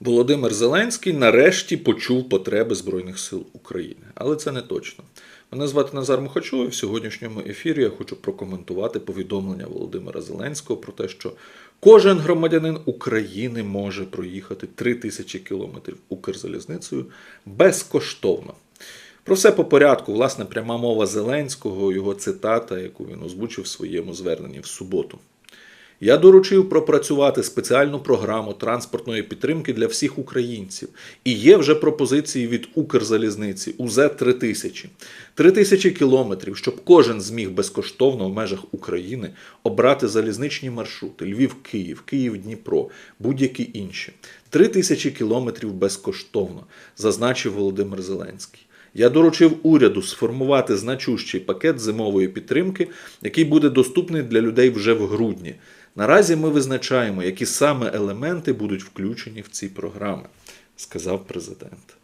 Володимир Зеленський нарешті почув потреби Збройних сил України. Але це не точно. Мене звати Назар Мухачов, і в сьогоднішньому ефірі я хочу прокоментувати повідомлення Володимира Зеленського про те, що кожен громадянин України може проїхати 3000 кілометрів Укрзалізницею безкоштовно. Про все по порядку, власне, пряма мова Зеленського, його цитата, яку він озвучив в своєму зверненні в суботу. Я доручив пропрацювати спеціальну програму транспортної підтримки для всіх українців. І є вже пропозиції від Укрзалізниці УЗ 3000. 3000 кілометрів, щоб кожен зміг безкоштовно в межах України обрати залізничні маршрути Львів-Київ, Київ-Дніпро, будь-які інші. 3000 кілометрів безкоштовно, зазначив Володимир Зеленський. Я доручив уряду сформувати значущий пакет зимової підтримки, який буде доступний для людей вже в грудні. Наразі ми визначаємо, які саме елементи будуть включені в ці програми, сказав президент.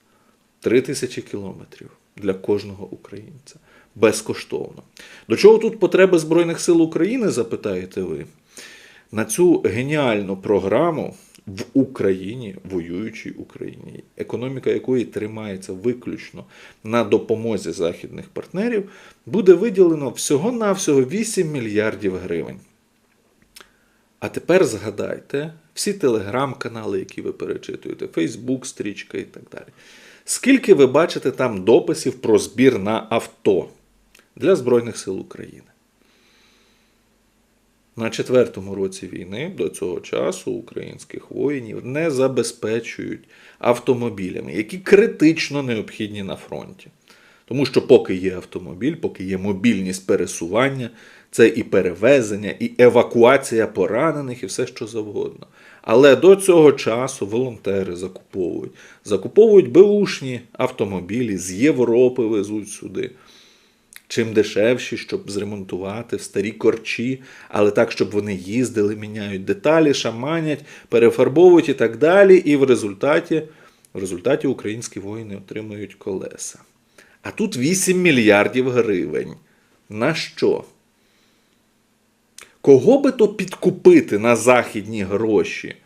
Три тисячі кілометрів для кожного українця безкоштовно. До чого тут потреби Збройних сил України, запитаєте ви? На цю геніальну програму в Україні, воюючій Україні, економіка якої тримається виключно на допомозі західних партнерів, буде виділено всього-навсього 8 мільярдів гривень. А тепер згадайте всі телеграм-канали, які ви перечитуєте, Фейсбук, стрічка і так далі. Скільки ви бачите там дописів про збір на авто для Збройних сил України? На четвертому році війни до цього часу українських воїнів не забезпечують автомобілями, які критично необхідні на фронті. Тому що поки є автомобіль, поки є мобільність пересування, це і перевезення, і евакуація поранених, і все що завгодно. Але до цього часу волонтери закуповують. Закуповують беушні автомобілі з Європи везуть сюди. Чим дешевші, щоб зремонтувати старі корчі, але так, щоб вони їздили, міняють деталі, шаманять, перефарбовують і так далі. І в результаті, в результаті українські воїни отримують колеса. А тут 8 мільярдів гривень. На що? Кого би то підкупити на західні гроші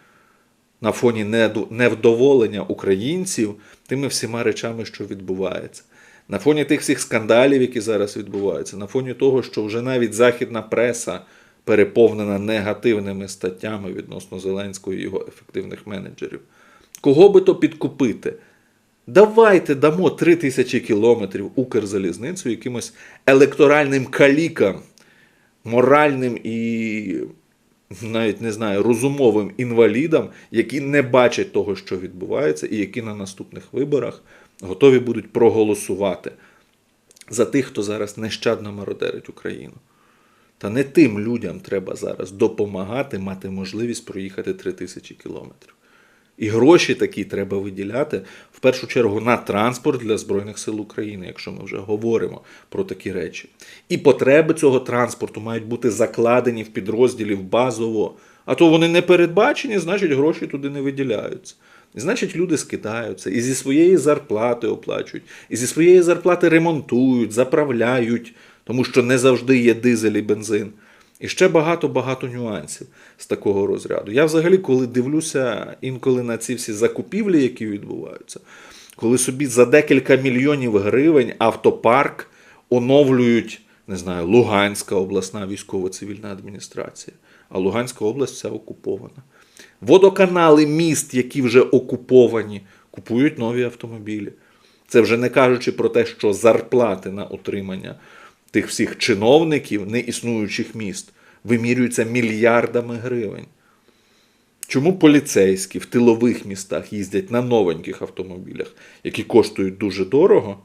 на фоні невдоволення українців тими всіма речами, що відбувається? На фоні тих всіх скандалів, які зараз відбуваються, на фоні того, що вже навіть західна преса переповнена негативними статтями відносно Зеленського і його ефективних менеджерів. Кого би то підкупити? Давайте дамо 3 тисячі кілометрів Укрзалізницю якимось електоральним калікам, моральним і навіть не знаю, розумовим інвалідам, які не бачать того, що відбувається, і які на наступних виборах готові будуть проголосувати за тих, хто зараз нещадно мародерить Україну. Та не тим людям треба зараз допомагати мати можливість проїхати 3 тисячі кілометрів. І гроші такі треба виділяти в першу чергу на транспорт для Збройних сил України, якщо ми вже говоримо про такі речі. І потреби цього транспорту мають бути закладені в підрозділів базово. А то вони не передбачені, значить гроші туди не виділяються. І значить, люди скидаються і зі своєї зарплати оплачують, і зі своєї зарплати ремонтують, заправляють, тому що не завжди є дизель і бензин. І ще багато-багато нюансів з такого розряду. Я взагалі, коли дивлюся інколи на ці всі закупівлі, які відбуваються, коли собі за декілька мільйонів гривень автопарк оновлюють, не знаю, Луганська обласна військово-цивільна адміністрація, а Луганська область вся окупована. Водоканали міст, які вже окуповані, купують нові автомобілі. Це вже не кажучи про те, що зарплати на утримання тих всіх чиновників неіснуючих міст вимірюються мільярдами гривень. Чому поліцейські в тилових містах їздять на новеньких автомобілях, які коштують дуже дорого,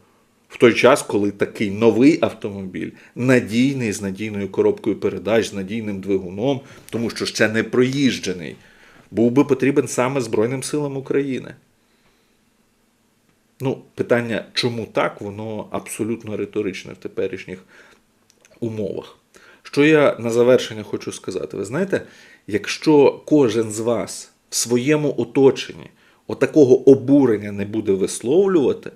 в той час, коли такий новий автомобіль, надійний з надійною коробкою передач, з надійним двигуном, тому що ще не проїжджений, був би потрібен саме Збройним силам України? Ну, питання, чому так, воно абсолютно риторичне в теперішніх умовах. Що я на завершення хочу сказати? Ви знаєте, якщо кожен з вас в своєму оточенні отакого обурення не буде висловлювати,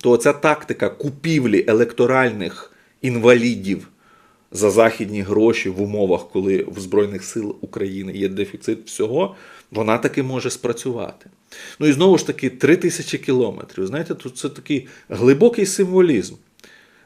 то ця тактика купівлі електоральних інвалідів за західні гроші в умовах, коли в Збройних сил України є дефіцит всього, вона таки може спрацювати. Ну і знову ж таки, 3 тисячі кілометрів. Знаєте, тут це такий глибокий символізм.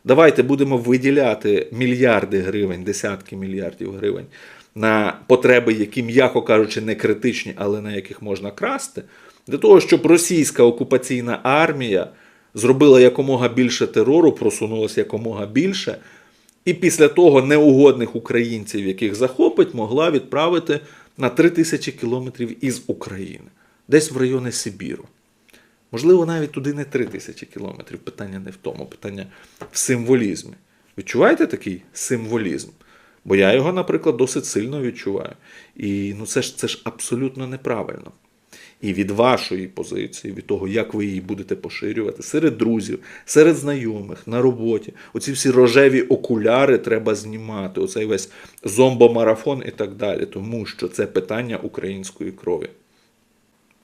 Давайте будемо виділяти мільярди гривень, десятки мільярдів гривень на потреби, які, м'яко кажучи, не критичні, але на яких можна красти, для того, щоб російська окупаційна армія зробила якомога більше терору, просунулася якомога більше, і після того неугодних українців, яких захопить, могла відправити на 3 тисячі кілометрів із України, десь в райони Сибіру. Можливо, навіть туди не 3 тисячі кілометрів. Питання не в тому, питання в символізмі. Відчуваєте такий символізм? Бо я його, наприклад, досить сильно відчуваю. І ну, це ж, це ж абсолютно неправильно. І від вашої позиції, від того, як ви її будете поширювати, серед друзів, серед знайомих, на роботі, оці всі рожеві окуляри треба знімати, оцей весь зомбомарафон і так далі, тому що це питання української крові.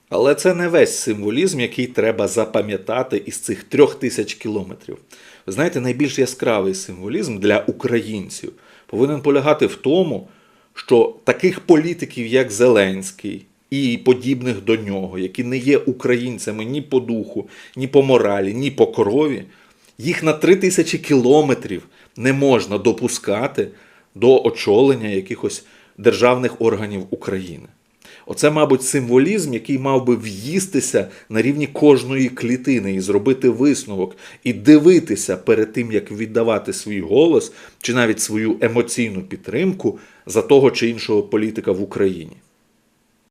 Але це не весь символізм, який треба запам'ятати із цих трьох тисяч кілометрів. Ви знаєте, найбільш яскравий символізм для українців повинен полягати в тому, що таких політиків, як Зеленський і подібних до нього, які не є українцями ні по духу, ні по моралі, ні по крові, їх на три тисячі кілометрів не можна допускати до очолення якихось державних органів України. Оце, мабуть, символізм, який мав би в'їстися на рівні кожної клітини і зробити висновок, і дивитися перед тим, як віддавати свій голос чи навіть свою емоційну підтримку за того чи іншого політика в Україні.